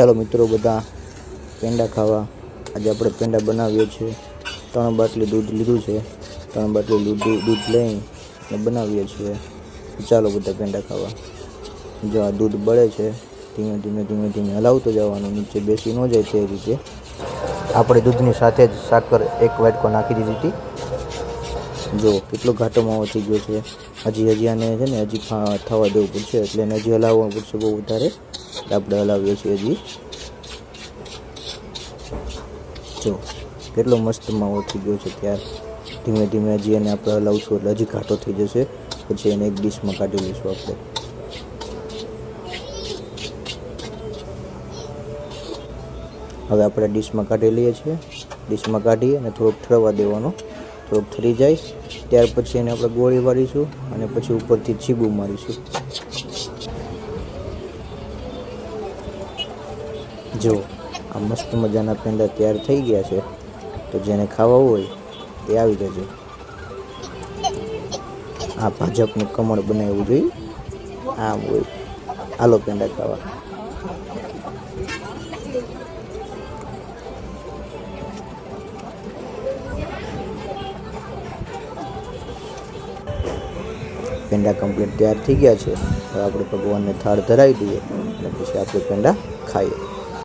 ચાલો મિત્રો બધા પેંડા ખાવા. આજે આપણે પેંડા બનાવીએ છીએ. ત્રણ બાટલી દૂધ લીધું છે. ત્રણ બાટલી દૂધ દૂધ લઈ અને બનાવીએ છીએ. ચાલો બધા પેંડા ખાવા. જો આ દૂધ બળે છે, ધીમે ધીમે ધીમે ધીમે હલાવતો જવાનું, નીચે બેસી ન જાય તે રીતે. આપણે દૂધની સાથે જ સાકર એક વાટકો નાખી દીધી હતી. જો, કેટલો ઘાટો માવો થઈ ગયો છે. હજી હજી આને છે ને, હજી થવા દેવું પડશે. એટલે એને હજી હલાવવું પડશે બહુ વધારે. આપણે હલાવીએ છીએ હજી. જો, કેટલો મસ્ત માવો થઈ ગયો છે ત્યાર. ધીમે ધીમે હજી એને આપણે હલાવશું, એટલે હજી ઘાટો થઈ જશે. પછી એને એક ડીશમાં કાઢી લઈશું આપણે. હવે આપણે ડીશમાં કાઢી લઈએ છીએ. ડીશમાં કાઢી અને થોડોક ઠરવા દેવાનો. થોડોક ઠરી જાય. ત્યાર પછી એને આપણે ગોળી વાળીશું અને પછી ઉપરથી ચીબુ મારીશું. જો, આ મસ્ત મજાના પેંડા તૈયાર થઈ ગયા છે, તો જેને ખાવા હોય તે આવી જજો. આ ભાજપનું કમળ બનાવવું જોઈએ. આમ હોય. હાલો, પેંડા ખાવા. પેંડા કમ્પ્લીટ તૈયાર થઈ ગયા છે. હવે આપણે ભગવાનને થાળ ધરાવી દઈએ અને પછી આપણે પેંડા ખાઈએ.